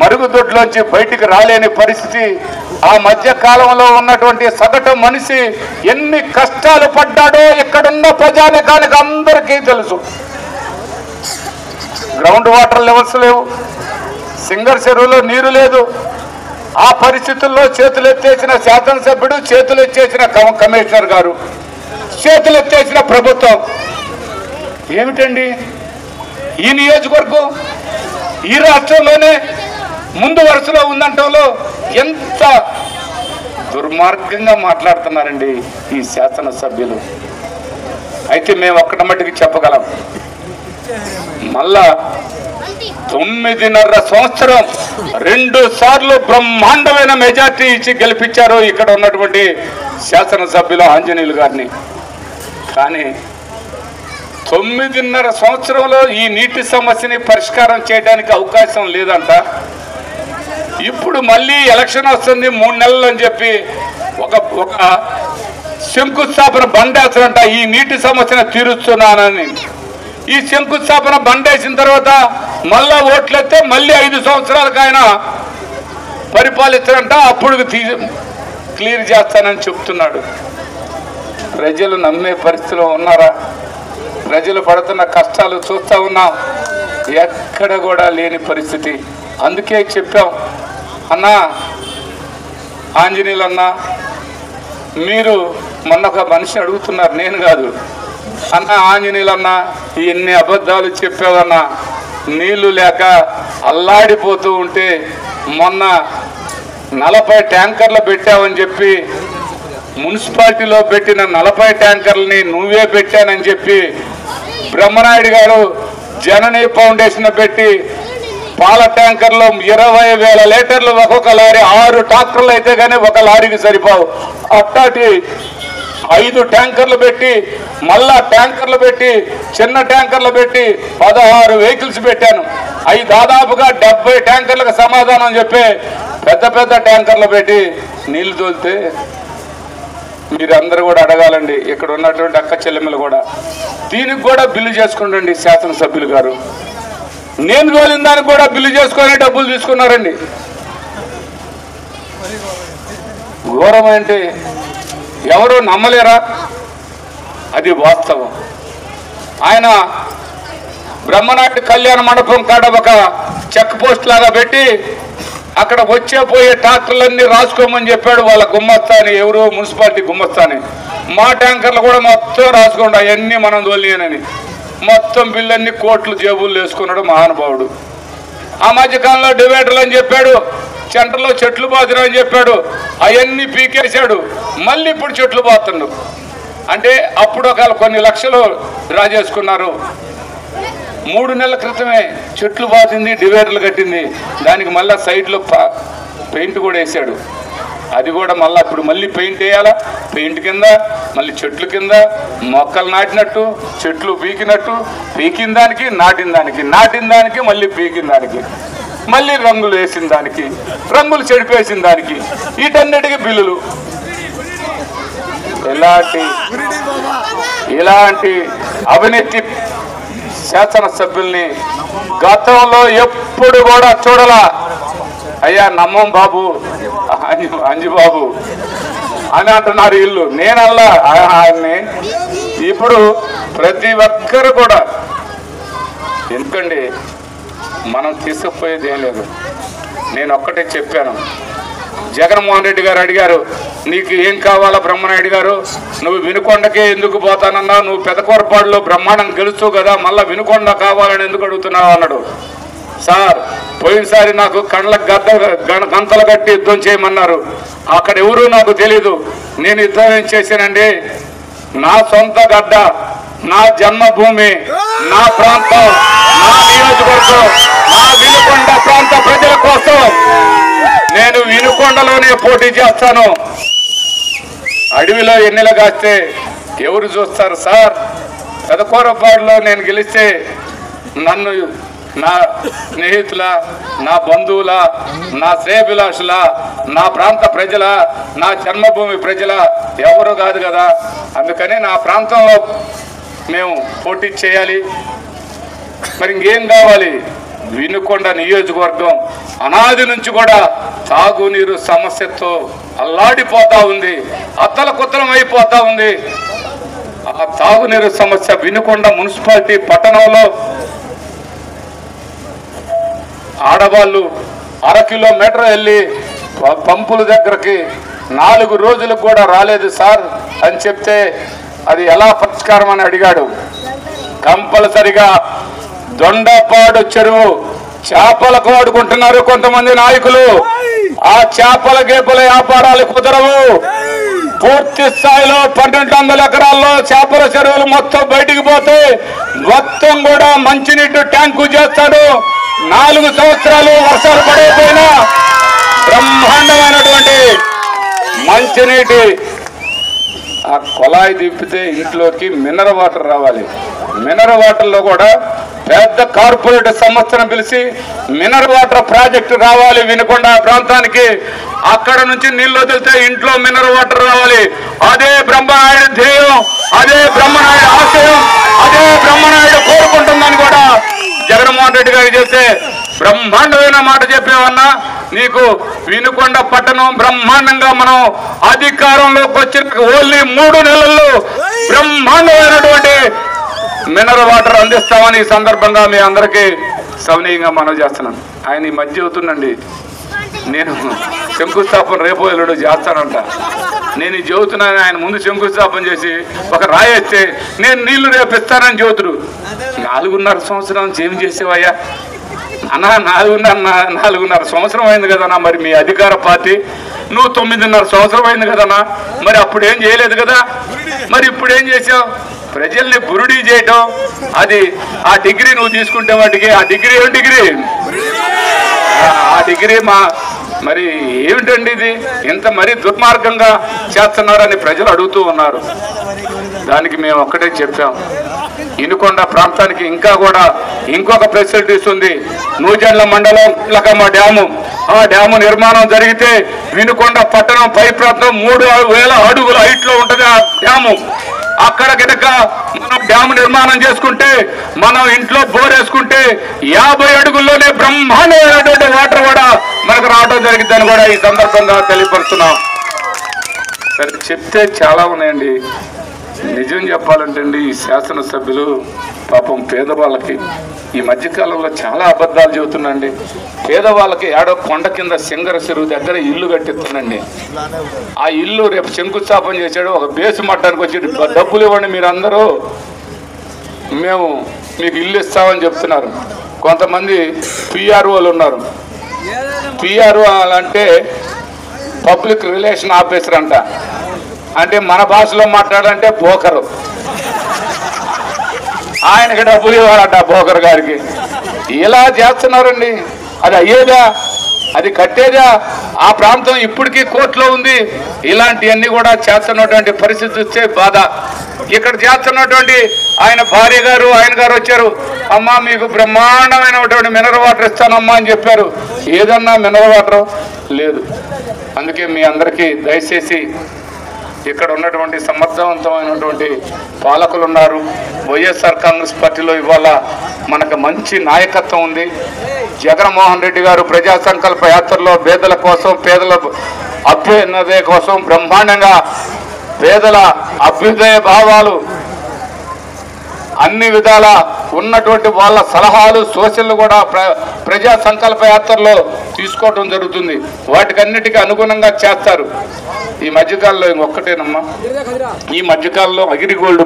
మరుగుదొడ్లోంచి బయటికి రాలేని పరిస్థితి ఆ మధ్య కాలంలో ఉన్నటువంటి సగటు మనిషి ఎన్ని కష్టాలు పడ్డాడో ఇక్కడున్న ప్రజానికానికి అందరికీ తెలుసు. గ్రౌండ్ వాటర్ లెవెల్స్ లేవు సింగర్ చెరువులో నీరు లేదు. ఆ పరిస్థితుల్లో చేతులు ఎత్తేసిన శాసనసభ్యుడు చేతులు ఎత్తేసిన కమిషనర్ గారు చేతులు ఎత్తేసిన ప్రభుత్వం. ఏమిటండి? ఈ నియోజకవర్గం ఈ రాష్ట్రంలోనే ముందు వరుసలో ఉందంటంలో ఎంత దుర్మార్గంగా మాట్లాడుతున్నారండి ఈ శాసనసభ్యులు. అయితే మేము ఒక్కటి మట్టుకు చెప్పగలం. మళ్ళా తొమ్మిదిన్నర సంవత్సరం రెండు సార్లు బ్రహ్మాండమైన మెజార్టీ ఇచ్చి గెలిపించారు ఇక్కడ ఉన్నటువంటి శాసనసభ్యులు ఆంజనేయులు గారిని. కానీ తొమ్మిదిన్నర సంవత్సరంలో ఈ నీటి సమస్యని పరిష్కారం చేయడానికి అవకాశం లేదంట. ఇప్పుడు మళ్ళీ ఎలక్షన్ వస్తుంది మూడు నెలలు అని చెప్పి ఒక ఒక శంకుస్థాపన బండేస్తారంట ఈ నీటి సమస్యను తీరుస్తున్నానని. ఈ శంకుస్థాపన బండేసిన తర్వాత మళ్ళా ఓట్లెత్తే మళ్ళీ ఐదు సంవత్సరాలకు ఆయన పరిపాలిస్తారంట. అప్పుడు తీ క్లియర్ చేస్తానని చెప్తున్నాడు. ప్రజలు నమ్మే పరిస్థితిలో ఉన్నారా? ప్రజలు పడుతున్న కష్టాలు చూస్తూ ఉన్నాం. ఎక్కడ కూడా లేని పరిస్థితి. అందుకే చెప్పాం అన్న ఆంజనేయులు మీరు మొన్న ఒక మనిషి అడుగుతున్నారు నేను కాదు. అన్న ఆంజనేయులు అన్న ఎన్ని అబద్ధాలు చెప్పావన్నా నీళ్ళు లేక అల్లాడిపోతూ ఉంటే మొన్న నలభై ట్యాంకర్లు పెట్టావని చెప్పి మున్సిపాలిటీలో పెట్టిన నలభై ట్యాంకర్లని నువ్వే పెట్టానని చెప్పి బ్రహ్మనాయుడు గారు జననీ ఫౌండేషన్ పెట్టి పాల ట్యాంకర్లో ఇరవై వేల లీటర్లు ఒక్కొక్క లారీ ఆరు ట్రాక్టర్లు అయితే కానీ ఒక లారీకి సరిపోవు. అట్టాటి ఐదు ట్యాంకర్లు పెట్టి మళ్ళా ట్యాంకర్లు పెట్టి చిన్న ట్యాంకర్లు పెట్టి పదహారు వెహికల్స్ పెట్టాను. అవి దాదాపుగా డెబ్బై ట్యాంకర్లకు సమాధానం చెప్పి పెద్ద పెద్ద ట్యాంకర్లు పెట్టి నీళ్ళు తోలితే మీరందరూ కూడా అడగాలండి ఇక్కడ ఉన్నటువంటి అక్క చెల్లెమ్మలు కూడా. దీనికి కూడా బిల్లు చేసుకుంటండి శాసనసభ్యులు గారు. నేను తోలిన దానికి కూడా బిల్లు చేసుకొని డబ్బులు తీసుకున్నారండి. ఘోరం అంటే ఎవరు నమ్మలేరా? అది వాస్తవం. ఆయన బ్రహ్మనాయుడు కళ్యాణ మండపం కాడ ఒక చెక్ పోస్ట్ లాగా పెట్టి అక్కడ వచ్చే పోయే ట్రాక్టర్లన్నీ రాసుకోమని చెప్పాడు వాళ్ళ గుమ్మస్తాని ఎవరు మున్సిపాలిటీ గుమ్మస్తాని. మా ట్యాంకర్లు కూడా మొత్తం రాసుకోండి అవన్నీ మనం తోలియనని మొత్తం బిల్లన్నీ కోట్లు జేబులు వేసుకున్నాడు మహానుభావుడు. ఆ మధ్యకాలంలో డివైడర్లు అని చెప్పాడు సెంటర్లో చెట్లు బాతులు అని చెప్పాడు అవన్నీ పీకేశాడు. మళ్ళీ ఇప్పుడు చెట్లు పోతున్నాడు అంటే అప్పుడు ఒక కొన్ని లక్షలు డ్రా చేసుకున్నారు మూడు నెలల క్రితమే చెట్లు బాతింది డివైడర్లు కట్టింది. దానికి మళ్ళీ సైడ్లో పెయింట్ కూడా వేసాడు అది కూడా మళ్ళీ ఇప్పుడు మళ్ళీ పెయింట్ వేయాలా? పెయింట్ కింద మళ్ళీ చెట్లు కింద మొక్కలు నాటినట్టు చెట్లు పీకినట్టు పీకిన దానికి నాటిన దానికి నాటిన దానికి మళ్ళీ పీకిన దానికి మళ్ళీ రంగులు వేసిన దానికి రంగులు చెడిపేసిన దానికి వీటన్నిటికీ బిల్లులు. ఇలాంటి ఇలాంటి అవినీతి శాసనసభ్యుల్ని గతంలో ఎప్పుడు కూడా చూడలా. అయ్యా నమ్మం బాబు. అంజు అంజు బాబు. అని అంటున్నారు ఇల్లు నేనల్లా ఆయన్ని ఇప్పుడు ప్రతి ఒక్కరు కూడా ఎందుకండి? మనం తీసుకుపోయేది ఏం లేదు. నేను ఒక్కటే చెప్పాను. జగన్మోహన్ రెడ్డి గారు అడిగారు నీకు ఏం కావాలా బ్రహ్మనాయుడు గారు? నువ్వు వినుకొండకే ఎందుకు పోతానన్నా? నువ్వు పెదకూరపాడులో బ్రహ్మాండం గెలుచు కదా మళ్ళా వినుకొండ కావాలని ఎందుకు అడుగుతున్నావు? అన్నాడు. సార్ పోయినసారి నాకు కండ్ల గద్ద గంతలు కట్టి యుద్ధం చేయమన్నారు. అక్కడ ఎవరు నాకు తెలీదు. నేను యుద్ధం ఏం చేశానండి నా సొంత గడ్డ నా జన్మభూమి నా ప్రాంతం నా నియోజకవర్గం నా వినుకొండ ప్రాంత ప్రజల కోసం నేను వినుకొండలోనే పోటీ చేస్తాను. అడవిలో ఎన్నెల కాస్తే ఎవరు చూస్తారు సార్? పెదకూరపాడులో నేను గెలిస్తే నన్ను నా స్నేహితుల నా బంధువుల నా శ్రేయభిలాషుల నా ప్రాంత ప్రజల నా జన్మభూమి ప్రజల ఎవరు కాదు కదా. అందుకని నా ప్రాంతంలో మేము పోటీ చేయాలి. మరి ఇంకేం కావాలి? వినుకొండ నియోజకవర్గం అనాది నుంచి కూడా తాగునీరు సమస్యతో అల్లాడిపోతా ఉంది. అత్తల కుత్తలం అయిపోతా ఉంది. ఆ తాగునీరు సమస్య వినుకొండ మున్సిపాలిటీ పట్టణంలో ఆడవాళ్ళు అర కిలోమీటర్ వెళ్ళి పంపుల దగ్గరకి నాలుగు రోజులకు కూడా రాలేదు సార్ అని చెప్తే అది ఎలా పరిష్కారం అని అడిగాడు. కంపల్సరిగా దొండపాడు చెరువు చేపలకు వాడుకుంటున్నారు కొంతమంది నాయకులు. ఆ చేపల గేపల వ్యాపారాలు కుదరవు. పూర్తి స్థాయిలో పన్నెండు వందల ఎకరాల్లో చేపల చెరువులు మొత్తం బయటికి పోతే మొత్తం కూడా మంచినీటి ట్యాంకు చేస్తాడు. నాలుగు సంవత్సరాలు వర్షాలు పడకపోయినా బ్రహ్మాండమైనటువంటి మంచినీటి ఆ కొలాయి తిప్పితే ఇంట్లోకి మినరల్ వాటర్ రావాలి. మినరల్ వాటర్లో కూడా పెద్ద కార్పొరేట్ సంస్థను పిలిచి మినరల్ వాటర్ ప్రాజెక్టు రావాలి వినకొండ ప్రాంతానికి. అక్కడ నుంచి నీళ్ళు వదిలితే ఇంట్లో మినరల్ వాటర్ రావాలి. అదే బ్రహ్మనాయుడు ధ్యేయం అదే బ్రహ్మనాయుడు ఆశయం అదే బ్రహ్మనాయుడు కోరుకుంటుందని కూడా జగన్మోహన్ రెడ్డి గారు చేస్తే బ్రహ్మాండమైన మాట చెప్పేవన్నా నీకు వినుకొండ పట్టణం బ్రహ్మాండంగా మనం అధికారంలోకి వచ్చిన ఓన్లీ మూడు నెలల్లో బ్రహ్మాండమైనటువంటి మినరల్ వాటర్ అందిస్తామని ఈ సందర్భంగా మీ అందరికీ సవనీయంగా మనం చేస్తున్నాను. ఆయన ఈ మధ్య అవుతుందండి. నేను శంకుస్థాపన రేపు ఎల్లుడు చేస్తానంట. నేను చెబుతున్నాను ఆయన ముందు శంకుస్థాపన చేసి ఒక రాయి వేస్తే నేను నీళ్ళు రేపిస్తానని చెబుతురు నాలుగున్నర సంవత్సరం ఏం చేసేవయ్యా. అన్న నాలుగున్నర నాలుగున్నర సంవత్సరం అయింది కదన్నా మరి మీ అధికార పార్టీ. నువ్వు తొమ్మిదిన్నర సంవత్సరం అయింది కదన్నా. మరి అప్పుడు ఏం చేయలేదు కదా? మరి ఇప్పుడు ఏం చేసావు? ప్రజల్ని బురుడీ చేయటం. అది ఆ డిగ్రీ నువ్వు తీసుకుంటే వాటికి. ఆ డిగ్రీ ఏం డిగ్రీ? ఆ డిగ్రీ మా మరి ఏమిటండి ఇది? ఇంత మరీ దుర్మార్గంగా చేస్తున్నారని ప్రజలు అడుగుతూ ఉన్నారు. దానికి మేము ఒక్కటే చెప్పాం. ఇనుకొండ ప్రాంతానికి ఇంకా కూడా ఇంకొక ఫెసిలిటీస్ ఉంది నూజెండ్ల మండలం లకమ్మ డ్యాము. ఆ డ్యాము నిర్మాణం జరిగితే వినుకొండ పట్టణం పై ప్రాంతం మూడు వేల అడుగుల హైట్లో ఉంటుంది ఆ డ్యాము. అక్కడ కనుక మనం డ్యాము నిర్మాణం చేసుకుంటే మనం ఇంట్లో బోర్ వేసుకుంటే యాభై అడుగుల్లోనే బ్రహ్మాండమైనటువంటి వాటర్ కూడా మనకు రావడం జరిగిందని కూడా ఈ సందర్భంగా తెలియపరుస్తున్నాం. సరే చెప్తే చాలా ఉన్నాయండి. నిజం చెప్పాలంటే అండి ఈ శాసనసభ్యులు పాపం పేదవాళ్ళకి ఈ మధ్యకాలంలో చాలా అబద్ధాలు చెబుతున్నాండి. పేదవాళ్ళకి ఏడో కొండ కింద సింగర చెరువు దగ్గర ఇల్లు కట్టిస్తుందండి ఆ ఇల్లు రేపు శంకుస్థాపన చేశాడు ఒక బేసు మట్టానికి వచ్చి డబ్బులు ఇవ్వండి మీరందరూ. మేము మీకు ఇల్లు ఇస్తామని చెప్తున్నారు. కొంతమంది పిఆర్ఓలు ఉన్నారు. పిఆర్ఓ అంటే పబ్లిక్ రిలేషన్ ఆఫీసర్ అంట. అంటే మన భాషలో మాట్లాడాలంటే బోకరు. ఆయనకి డబ్బులు ఇవ్వాలంట బోకర్ గారికి. ఇలా చేస్తున్నారండి. అది అయ్యేదా? అది కట్టేదా? ఆ ప్రాంతం ఇప్పటికీ కోర్టులో ఉంది. ఇలాంటివన్నీ కూడా చేస్తున్నటువంటి పరిస్థితి వస్తే బాధ. ఇక్కడ చేస్తున్నటువంటి ఆయన భార్య గారు ఆయన గారు వచ్చారు. అమ్మా మీకు బ్రహ్మాండమైనటువంటి మినరల్ వాటర్ ఇస్తానమ్మా అని చెప్పారు. ఏదన్నా మినరల్ వాటర్ లేదు. అందుకే మీ అందరికీ దయచేసి ఇక్కడ ఉన్నటువంటి సమర్థవంతమైనటువంటి పాలకులు ఉన్నారు వైఎస్ఆర్ కాంగ్రెస్ పార్టీలో ఇవాళ మనకు మంచి నాయకత్వం ఉంది. జగన్మోహన్ రెడ్డి గారు ప్రజా సంకల్ప యాత్రలో పేదల కోసం పేదల అభ్యున్నదే కోసం బ్రహ్మాండంగా పేదల అభ్యుదయ భావాలు అన్ని విధాల ఉన్నటువంటి వాళ్ళ సలహాలు సూచనలు కూడా ప్ర ప్రజా సంకల్ప యాత్రలో తీసుకోవడం జరుగుతుంది. వాటికన్నిటికీ అనుగుణంగా చేస్తారు. ఈ మధ్యకాలంలో ఇంకొకటేనమ్మా ఈ మధ్యకాలంలో అగిరిగోల్డ్